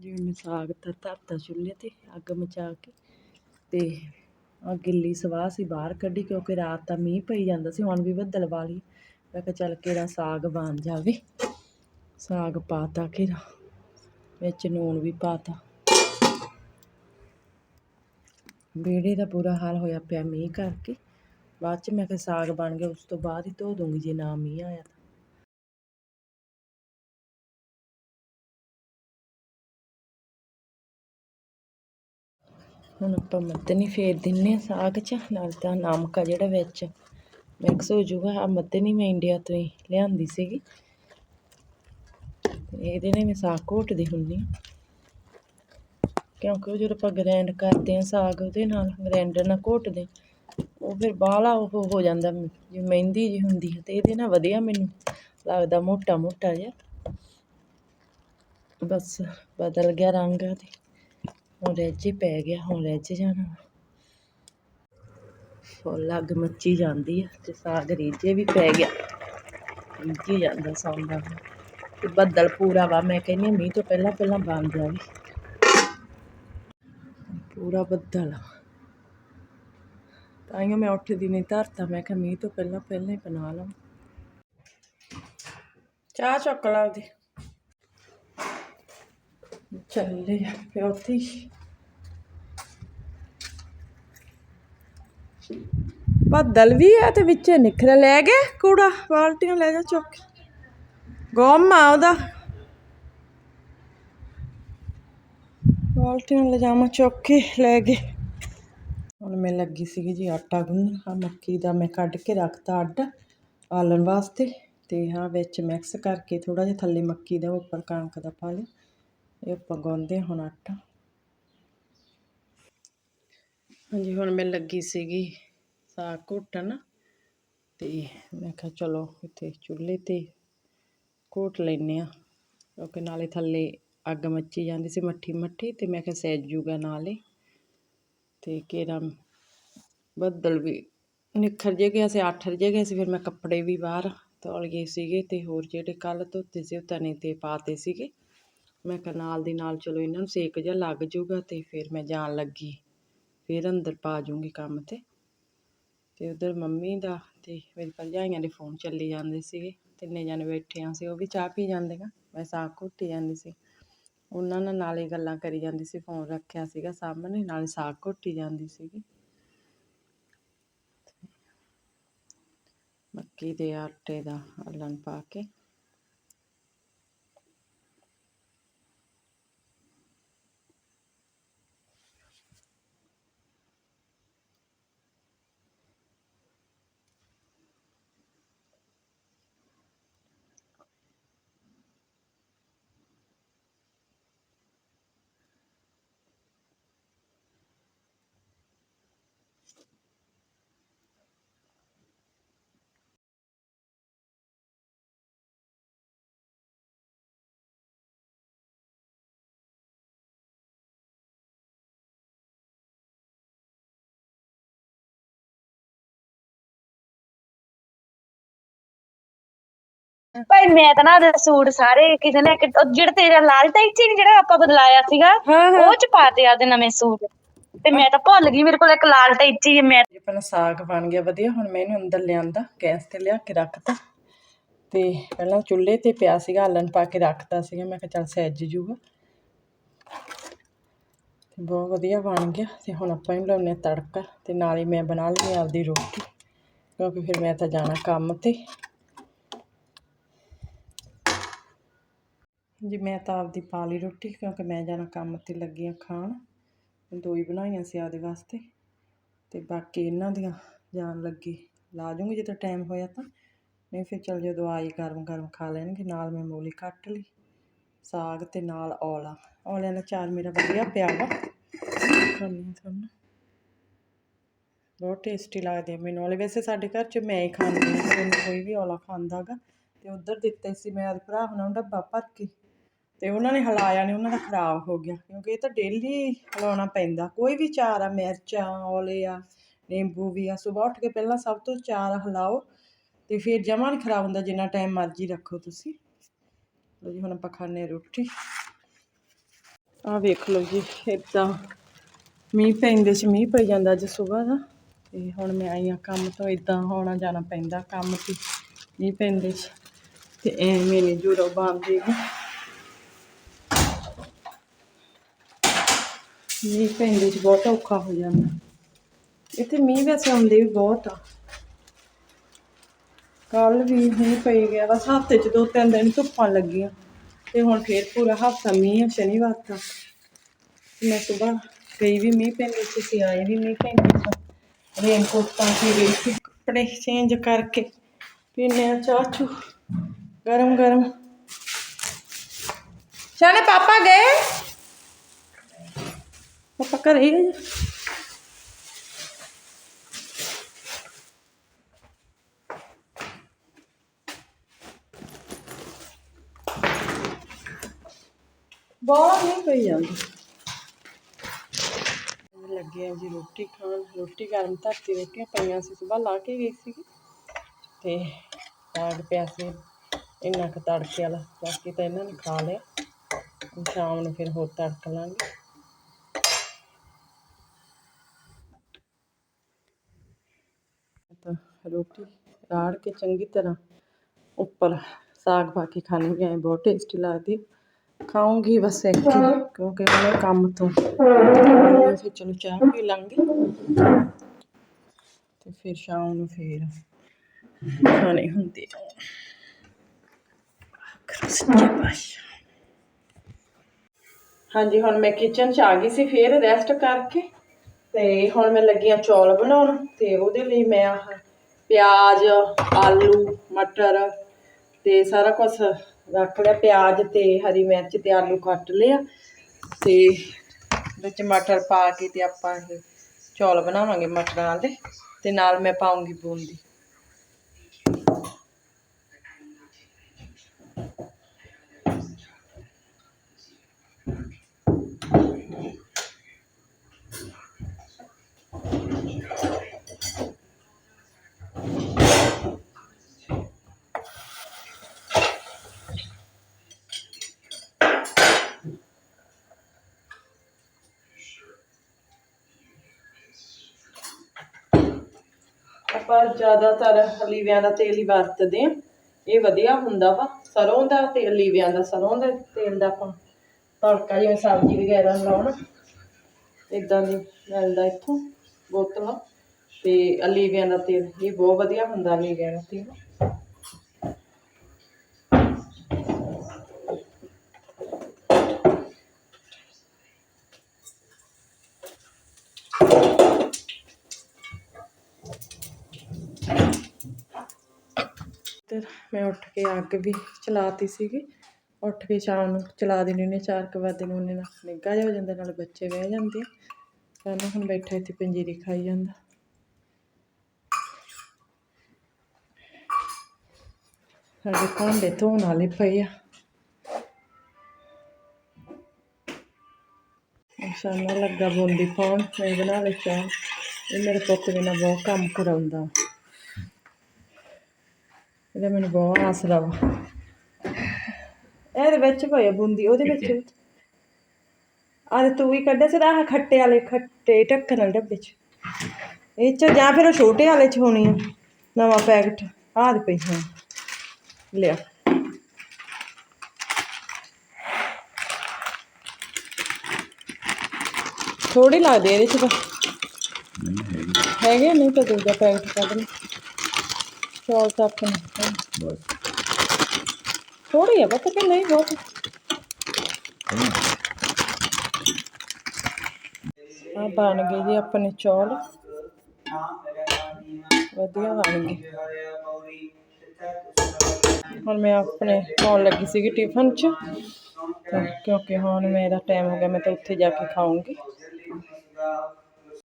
ਜਿਵੇਂ ਮੈਂ ਸਾਗ ਤਾਂ ਧਰਤਾ ਚੁੱਲ੍ਹੇ ਤੇ, ਅੱਗ ਮਚਾ ਕੇ ਤੇ ਆ ਗਿੱਲੀ ਸਵਾਹ ਸੀ ਬਾਹਰ ਕੱਢੀ ਕਿਉਂਕਿ ਰਾਤ ਤਾਂ ਮੀਂਹ ਪਈ ਜਾਂਦਾ ਸੀ, ਹੁਣ ਵੀ ਬੱਦਲ ਵਾਲੀ ਮੈਂ ਕਿਹਾ ਚੱਲ ਕਿਹੜਾ ਸਾਗ ਬਣ ਜਾਵੇ। ਸਾਗ ਪਾਤਾ ਘੇਰਾ, ਵਿੱਚ ਨੂਣ ਵੀ ਪਾਤਾ। ਵਿਹੜੇ ਦਾ ਬੁਰਾ ਹਾਲ ਹੋਇਆ ਪਿਆ ਮੀਂਹ ਕਰਕੇ। ਬਾਅਦ ਚ ਮੈਂ ਕਿਹਾ ਸਾਗ ਬਣ ਗਿਆ, ਉਸ ਤੋਂ ਬਾਅਦ ਹੀ ਧੋ ਦੂੰਗੀ ਜੇ ਨਾ ਮੀਂਹ ਆਇਆ ਤਾਂ। ਹੁਣ ਆਪਾਂ ਮੱਦਨੀ ਫੇਰ ਦਿੰਨੇ ਆ ਸਾਗ 'ਚ, ਨਾਲ ਤਾਂ ਨਮਕ ਆ ਜਿਹੜਾ ਵਿੱਚ। ਮਿਕਸ ਹੋ ਜਾਊਗਾ। ਆ ਮੱਦਨੀ ਮੈਂ ਇੰਡੀਆ ਤੋਂ ਹੀ ਲਿਆਂਦੀ ਸੀਗੀ। ਇਹਦੇ ਨਾਲ ਮੈਂ ਸਾਗ ਘੋਟਦੀ ਹੁੰਦੀ ਹਾਂ ਕਿਉਂਕਿ ਉਹ ਜਦੋਂ ਆਪਾਂ ਗ੍ਰੈਂਡ ਕਰਦੇ ਆ ਸਾਗ, ਉਹਦੇ ਨਾਲ ਗ੍ਰੈਂਡਰ ਨਾਲ ਘੋਟਦੇ ਉਹ ਫਿਰ ਬਾਹਲਾ ਉਹ ਹੋ ਜਾਂਦਾ, ਜਿਵੇਂ ਮਹਿੰਦੀ ਜੀ ਹੁੰਦੀ ਹੈ ਤੇ ਇਹਦੇ ਨਾਲ ਵਧੀਆ ਮੈਨੂੰ ਲੱਗਦਾ ਮੋਟਾ ਮੋਟਾ ਜਿਹਾ। ਬਸ, ਬਦਲ ਗਿਆ ਰੰਗ ਤੇ ਹੁਣ ਰਿੱਝ ਪੈ ਗਿਆ, ਹੁਣ ਰਿੱਝ ਜਾਣਾ। ਫੁੱਲ ਅੱਗ ਮੱਚੀ ਜਾਂਦੀ ਆ ਤੇ ਸਾਗ ਰੀਜੇ ਵੀ ਪੈ ਗਿਆ। ਰੀਝੀ ਜਾਂਦਾ ਸੌਂਦਾ ਤੇ ਬੱਦਲ ਪੂਰਾ ਵਾ, ਮੈਂ ਕਹਿੰਦੀ ਮੀਂਹ ਤੋਂ ਪਹਿਲਾਂ ਪਹਿਲਾਂ ਬਣ ਜਾਵੇ ਪੂਰਾ ਬੱਦਲ ਆ। ਤਾਈਓ ਮੈਂ ਉੱਠਦੀ ਨਹੀਂ ਧਰਤਾ, ਮੈਂ ਕਿਹਾ ਮੀਂਹ ਤੋਂ ਪਹਿਲਾਂ ਪਹਿਲਾਂ ਹੀ ਬਣਾ ਲਵਾਂ। ਚਾਹ ਚੁੱਕ ਲਾ ਉਹਦੀ। ਚੱਲੇ ਫਿਰ ਉੱਥੇ ਹੀ। ਬੱਦਲ ਵੀ ਆ ਤੇ ਵਿੱਚ ਨਿਖਰ ਲੈ ਗਿਆ ਕੂੜਾ, ਬਾਲਟੀਆਂ ਲੈ ਜਾ ਚੁੱਕ ਕੇ। ਆ ਉਹਦਾ। ਬਾਲਟੀਆਂ ਲੈ ਜਾਵਾਂ ਚੁੱਕ ਕੇ ਲੈ ਗਏ। ਹੁਣ ਮੈਂ ਲੱਗੀ ਸੀਗੀ ਜੀ ਆਟਾ ਗੁੰਨਣ ਆ ਮੱਕੀ ਦਾ ਮੈਂ ਕੱਢ ਕੇ ਰੱਖਤਾ ਅੱਡ ਆਲਣ ਵਾਸਤੇ ਤੇ ਹਾਂ ਵਿੱਚ ਮਿਕਸ ਕਰਕੇ ਥੋੜਾ ਜਿਹਾ ਥੱਲੇ ਮੱਕੀ ਦਾ ਉੱਪਰ ਕਣਕ ਦਾ ਪਾ ਲਿਆ। ਇਹ ਆਪਾਂ ਗੁੰਨਦੇ ਹਾਂ ਹੁਣ ਆਟਾ। ਹਾਂਜੀ, ਹੁਣ ਮੈਂ ਲੱਗੀ ਸੀਗੀ ਸਾਗ ਘੋਟਣ ਤੇ ਮੈਂ ਕਿਹਾ ਚਲੋ ਇੱਥੇ ਚੁੱਲ੍ਹੇ ਤੇ ਘੋਟ ਲੈਨੇ ਆ ਕਿਉਂਕਿ ਨਾਲੇ ਥੱਲੇ ਅੱਗ ਮੱਚੀ ਜਾਂਦੀ ਸੀ ਮੱਠੀ ਮੱਠੀ ਤੇ ਮੈਂ ਕਿਹਾ ਸਹਿਜ ਜੂਗਾ ਨਾਲੇ। ਤੇ ਕੇਰਾ ਬੱਦਲ ਵੀ ਨਿਖਰ ਜੇ ਗਿਆ ਸੀ ਅੱਠਰ ਜੇ ਗਿਆ ਸੀ, ਫਿਰ ਮੈਂ ਕੱਪੜੇ ਵੀ ਬਾਹਰ ਧੋਲ ਗਏ ਸੀਗੇ ਤੇ ਹੋਰ ਜਿਹੜੇ ਕੱਲ ਧੋਤੇ ਸੀ ਉਹ ਤਣੇ ਤੇ ਪਾਤੇ ਸੀਗੇ। ਮੈਂ ਕਿਹਾ ਨਾਲ ਦੀ ਨਾਲ ਚਲੋ ਇਹਨਾਂ ਨੂੰ ਸੇਕ ਜਿਹਾ ਲੱਗ ਜੂਗਾ ਤੇ ਫਿਰ ਮੈਂ ਜਾਣ ਲੱਗੀ। ਫਿਰ ਅੰਦਰ ਪਾ ਜੂੰਗੀ ਕੰਮ ਤੇ। ਤੇ ਉਧਰ ਮੰਮੀ ਦਾ ਤੇ ਮੇਰੀ ਭਰਜਾਈਆਂ ਦੇ ਫੋਨ ਚੱਲੀ ਜਾਂਦੇ ਸੀਗੇ। ਤਿੰਨੇ ਜਣੇ ਬੈਠੇ ਆ ਸੀ, ਉਹ ਵੀ ਚਾਹ ਪੀ ਜਾਂਦੇ ਆ ਮੈਂ ਸਾਗ ਘੁੱਟੀ ਜਾਂਦੀ ਸੀ। ਉਹਨਾਂ ਨਾਲ ਨਾਲੇ ਗੱਲਾਂ ਕਰੀ ਜਾਂਦੀ ਸੀ, ਫੋਨ ਰੱਖਿਆ ਸੀਗਾ ਸਾਹਮਣੇ, ਨਾਲੇ ਸਾਗ ਘੁੱਟੀ ਜਾਂਦੀ ਸੀਗੀ। ਮੱਕੀ ਦੇ ਆਟੇ ਦਾ ਹਲਣ ਪਾ ਕੇ ਭਾਈ ਮੈਂ ਤਾਂ ਨਾ ਉਹਦੇ ਸੂਟ ਸਾਰੇ ਕਿਸੇ ਨੇ ਇੱਕ- ਉਹ ਜਿਹੜਾ ਤੇਰਾ ਲਾਲ ਟਾਈਪ ਸੀ ਜਿਹੜਾ ਆਪਾਂ ਬਦਲਾਇਆ ਸੀਗਾ ਹਾਂ, ਹਾਂ। ਉਹ ਚ ਪਾਤੇ ਆ ਉਹਦੇ ਨਵੇਂ ਸੂਟ। ਤੇ ਮੈਂ ਤਾਂ ਭੁੱਲ ਗਈ ਮੇਰੇ ਕੋਲ ਇੱਕ ਲਾਲ ਟਾਈਪ ਸੀ ਮੈਂ ਜੇ ਪਹਿਲਾਂ ਸਾਗ ਬਣ ਗਿਆ ਵਧੀਆ ਹੁਣ ਮੈਂ ਇਹਨੂੰ ਅੰਦਰ ਲਿਆਂਦਾ ਗੈਸ ਤੇ ਲਿਆ ਕੇ ਰੱਖਤਾ। ਤੇ ਪਹਿਲਾਂ ਚੁੱਲ੍ਹੇ ਤੇ ਪਿਆ ਸੀਗਾ ਆਲਣ ਪਾ ਕੇ ਰੱਖਤਾ ਸੀਗਾ ਮੈਂ ਕਿਹਾ ਚੱਲ ਸਹਿਜ ਜੂਗਾ। ਤੇ ਬਹੁਤ ਵਧੀਆ ਬਣ ਗਿਆ ਤੇ ਹੁਣ ਆਪਾਂ ਇਹਨੂੰ ਲਾਉਨੇ ਤੜਕਾ ਤੇ ਨਾਲ ਹੀ ਮੈਂ ਬਣਾ ਲਈ ਆਪਦੀ ਰੋਟੀ ਕਿਉਂਕਿ ਫਿਰ ਮੈਂ ਤਾਂ ਜਾਣਾ ਕੰਮ ਤੇ। ਜੀ, ਮੈਂ ਤਾਂ ਆਪਦੀ ਪਾ ਲਈ ਰੋਟੀ ਕਿਉਂਕਿ ਮੈਂ ਜਾਣਾ ਕੰਮ ਤੇ ਲੱਗੀ ਆ ਖਾਣ। ਦੋ ਹੀ ਬਣਾਈਆਂ ਸੀ ਆਪਦੇ ਵਾਸਤੇ ਤੇ ਬਾਕੀ ਇਹਨਾਂ ਦੀਆਂ ਜਾਣ ਲੱਗੀ। ਲਾ ਜੂੰਗੀ ਜਦੋਂ ਟਾਈਮ ਹੋਇਆ ਤਾਂ। ਨਹੀਂ ਫਿਰ ਚਲ ਜਦੋਂ ਆਈ ਗਰਮ ਗਰਮ ਖਾ ਲੈਣਗੇ, ਨਾਲ ਮੈਂ ਮੂਲੀ ਕੱਟ ਲਈ, ਸਾਗ ਤੇ ਨਾਲ ਔਲਾ। ਔਲਿਆਂ ਦਾ ਚਾਰ ਮੇਰਾ ਵਧੀਆ ਪਿਆ ਵਾ। ਖਾਂਦੀ ਤੁਹਾਨੂੰ। ਬਹੁਤ ਟੇਸਟੀ ਲੱਗਦੇ ਆ ਮੈਨੂੰ। ਔਲੇ ਵੈਸੇ ਸਾਡੇ ਘਰ 'ਚ ਮੈਂ ਹੀ ਖਾਂਦੀ ਹਾਂ ਮੈਨੂੰ ਕੋਈ ਵੀ ਔਲਾ ਖਾਂਦਾ ਗਾ। ਤੇ ਉਧਰ ਦਿੱਤੇ ਸੀ ਮੈਂ ਆਪਣੇ ਭਰਾ ਹੁਣਾਂ ਨੂੰ ਡੱਬਾ ਭਰ ਕੇ। ਤੇ ਉਹਨਾਂ ਨੇ ਹਿਲਾਇਆ ਨਹੀਂ ਉਹਨਾਂ ਦਾ ਖਰਾਬ ਹੋ ਗਿਆ, ਕਿਉਂਕਿ ਇਹ ਤਾਂ ਡੇਲੀ ਹਿਲਾਉਣਾ ਪੈਂਦਾ। ਕੋਈ ਵੀ ਚਾਰ ਆ, ਮਿਰਚਾਂ ਔਲੇ ਆ, ਨਿੰਬੂ ਵੀ ਆ ਸੁਬਾਹ ਉੱਠ ਕੇ ਪਹਿਲਾਂ ਸਭ ਤੋਂ ਚਾਰ ਹਿਲਾਓ ਤੇ ਫਿਰ ਜਮਾਂ ਨਹੀਂ ਖਰਾਬ ਹੁੰਦਾ, ਜਿੰਨਾ ਟਾਈਮ ਮਰਜ਼ੀ ਰੱਖੋ ਤੁਸੀਂ। ਲਓ ਜੀ, ਹੁਣ ਆਪਾਂ ਖਾਣੇ ਰੋਟੀ। ਆ ਵੇਖ ਲਓ ਜੀ ਏਦਾਂ ਮੀਂਹ ਪੈਂਦੇ ਸੀ, ਮੀਂਹ ਪਈ ਜਾਂਦਾ ਅੱਜ ਸਵੇਰ ਦਾ ਤੇ ਹੁਣ ਮੈਂ ਆਈ ਆ ਕੰਮ ਤੋਂ, ਏਦਾਂ ਹੋਣਾ ਜਾਣਾ ਪੈਂਦਾ, ਕੰਮ ਤੇ ਮੀਂਹ ਪੈਂਦੇ ਸੀ। ਤੇ ਐਵੇਂ ਨਹੀਂ ਜੂੜੋ ਬੰਦ ਹੈਗੀ ਮੀਂਹ ਪੈਂਦੇ ਚ ਬਹੁਤ ਔਖਾ ਹੋ ਜਾਂਦਾ ਇੱਥੇ ਮੀਂਹ ਵੈਸੇ ਆਉਂਦੇ ਵੀ ਬਹੁਤ ਆ। ਕੱਲ ਵੀ ਮੀਂਹ ਪਈ ਗਿਆ ਬਸ, ਹਫ਼ਤੇ ਚ ਦੋ ਤਿੰਨ ਦਿਨ ਧੁੱਪਾਂ ਲੱਗੀਆਂ। ਤੇ ਹੁਣ ਫੇਰ ਪੂਰਾ ਹਫਤਾ ਮੀਂਹ ਆ, ਸ਼ਨੀਵਾਰ ਤੱਕ ਮੈਂ ਸਵੇਰ ਗਈ ਵੀ ਮੀਂਹ ਪੈਂਦੇ ਸੀ ਆਏ ਵੀ ਮੀਂਹ ਪੈਂਦੇ ਸੀ ਰੇਨਕੋਟ ਪਾ ਕੇ ਗਈ ਸੀ, ਕੱਪੜੇ ਚੇਂਜ ਕਰਕੇ। ਪੀਨੇ ਆ ਚਾਹ ਚੂ ਗਰਮ ਗਰਮ ਸ਼ਾਨੇ ਪਾਪਾ ਗਏ? ਆਪਾਂ ਘਰੇ ਹੀ ਆ ਜੀ? ਬਹੁਤ ਨਹੀਂ ਪਈ ਜਾਂਦੀ। ਲੱਗੇ ਜੀ ਰੋਟੀ ਖਾਣ, ਰੋਟੀ ਗਰਮ ਧਰਤੀ ਰੋਟੀਆਂ ਪਈਆਂ ਸੀ ਸਵੇਰ ਲਾ ਕੇ ਗਈ ਸੀ ਤੇ ਸਾਗ ਪਿਆ ਸੀ, ਇੰਨਾ ਕੁ ਤੜਕੇ ਵਾਲਾ, ਬਾਕੀ ਤਾਂ ਇਹਨਾਂ ਨੇ ਖਾ ਲਿਆ। ਸ਼ਾਮ ਨੂੰ ਫਿਰ ਹੋਰ ਤੜਕ ਲਾਂਗੇ। ਤਾਂ ਰੋਟੀ ਰਾੜ ਕੇ ਚੰਗੀ ਤਰ੍ਹਾਂ ਉੱਪਰ ਸਾਗ ਪਾ ਕੇ ਖਾਣੀ ਵੀ ਐਂ ਬਹੁਤ ਟੇਸਟੀ ਲੱਗਦੀ ਖਾਉਂਗੀ ਬਸ ਇੱਕ ਹੀ, ਕਿਉਂਕਿ ਉਹਨੇ ਕੰਮ ਤੋਂ ਆਈ ਆ, ਫਿਰ ਚਲੋ ਚਾਹ ਪੀ ਲਾਂਗੇ ਤੇ ਫਿਰ ਸ਼ਾਮ ਨੂੰ ਫਿਰ ਖਾਣੇ ਹੁੰਦੇ ਆ ਸੱਚੇ ਪਾਤਸ਼ਾਹ ਹਾਂਜੀ ਹੁਣ ਮੈਂ ਕਿਚਨ 'ਚ ਤੇ ਹੁਣ ਮੈਂ ਲੱਗੀ ਆ ਚੌਲ ਬਣਾਉਣ ਤੇ ਉਹਦੇ ਲਈ ਮੈਂ ਆਹ ਪਿਆਜ਼, ਆਲੂ, ਮਟਰ ਤੇ ਸਾਰਾ ਕੁਝ ਰੱਖ ਲਿਆ। ਪਿਆਜ਼ ਤੇ ਹਰੀ ਮਿਰਚ ਤੇ ਆਲੂ ਕੱਟ ਲਿਆ ਤੇ ਵਿੱਚ ਮਟਰ ਪਾ ਕੇ ਤੇ ਆਪਾਂ ਇਹ ਚੌਲ ਬਣਾਵਾਂਗੇ ਮਟਰਾਂ ਦੇ ਤੇ ਨਾਲ ਮੈਂ ਪਾਉਂਗੀ ਬੂੰਦੀ। ਪਰ ਜ਼ਿਆਦਾਤਰ ਲੀਵਿਆਂ ਦਾ ਤੇਲ ਹੀ ਵਰਤਦੇ ਆ ਇਹ ਵਧੀਆ ਹੁੰਦਾ ਵਾ ਸਰੋਂ ਦਾ ਤੇ ਲੀਵਿਆਂ ਦਾ ਸਰੋਂ ਦੇ ਤੇਲ ਦਾ ਆਪਾਂ ਤੜਕਾ ਜਿਵੇਂ ਸਬਜ਼ੀ ਵਗੈਰਾ ਲਾਉਣ ਇਦਾਂ ਦੀ ਮਿਲਦਾ ਇੱਥੋਂ ਬੋਤਲਾਂ। ਤੇ ਅਲੀਵਿਆਂ ਦਾ ਤੇਲ, ਇਹ ਬਹੁਤ ਵਧੀਆ ਹੁੰਦਾ ਲੀਵਿਆਂ ਦਾ ਤੇਲ। ਤੇ ਮੈਂ ਉੱਠ ਕੇ ਅੱਗ ਵੀ ਚਲਾਤੀ ਸੀਗੀ। ਉੱਠ ਕੇ ਸ਼ਾਮ ਨੂੰ ਚਲਾ ਦੇਣੀ ਨੇ ਚਾਰ ਕੁ ਵਜੇ ਨੂੰ ਉਹਨੇ ਨਾਲ ਨਿੱਘਾ ਜਿਹਾ ਹੋ ਜਾਂਦਾ, ਨਾਲ ਬੱਚੇ ਬਹਿ ਜਾਂਦੇ ਆ। ਸਾਨੂੰ ਹੁਣ ਬੈਠਾ ਇੱਥੇ ਪੰਜੀਰੀ ਖਾਈ ਜਾਂਦਾ। ਸਾਡੇ ਭਾਂਡੇ ਧੋਣ ਵਾਲੇ ਪਏ ਆ। ਸ਼ਾਨਾ ਲੱਗਾ ਬੋਲਦੀ ਪਾਉਣ, ਮੈਂ ਬਣਾ ਲੈ ਚਾਹ। ਇਹ ਮੇਰੇ ਪੁੱਤ ਬਿਨਾਂ ਬਹੁਤ ਕੰਮ ਕਰਾਉਂਦਾ। ਇਹਦਾ ਮੈਨੂੰ ਬਹੁਤ ਆਸਰਾ ਵਾ ਇਹਦੇ ਵਿੱਚ ਪਈ ਬੂੰਦੀ ਉਹਦੇ ਵਿੱਚ ਆਹ ਤੂੰ ਵੀ ਕੱਢਿਆ ਸੀ ਆਹ ਖੱਟੇ ਵਾਲੇ ਖੱਟੇ ਢੱਕਣ ਵਾਲੇ ਡੱਬੇ 'ਚ। ਇਹ 'ਚ ਜਾਂ ਫਿਰ ਉਹ ਛੋਟੇ ਵਾਲੇ 'ਚ ਹੋਣੀ ਆ ਨਵਾਂ ਪੈਕਟ। ਆਹ ਦੇ ਪਈ ਹਾਂ ਲਿਆ। ਥੋੜੀ ਲੱਗਦੀ ਇਹਦੇ 'ਚ ਤਾਂ। ਹੈਗੇ। ਨਹੀਂ ਤਾਂ ਦੂਜਾ ਪੈਕਟ ਕੱਢ ਲੈ ਚੌਲ ਤਾਂ ਆਪਣੇ ਥੋੜੀ ਆ ਪਤਾ ਕਿ ਨਹੀਂ ਬਹੁਤ ਆ ਬਣ ਗਏ ਜੀ ਆਪਣੇ ਚੌਲ ਵਧੀਆ ਬਣ ਗਏ ਹੁਣ ਮੈਂ ਆਪਣੇ ਖਾਣ ਲੱਗੀ ਸੀਗੀ ਟਿਫਨ 'ਚ ਤੇ ਕਿਉਂਕਿ ਹੁਣ ਮੇਰਾ ਟਾਈਮ ਹੋ ਗਿਆ ਮੈਂ ਤਾਂ ਉੱਥੇ ਜਾ ਕੇ ਖਾਊਂਗੀ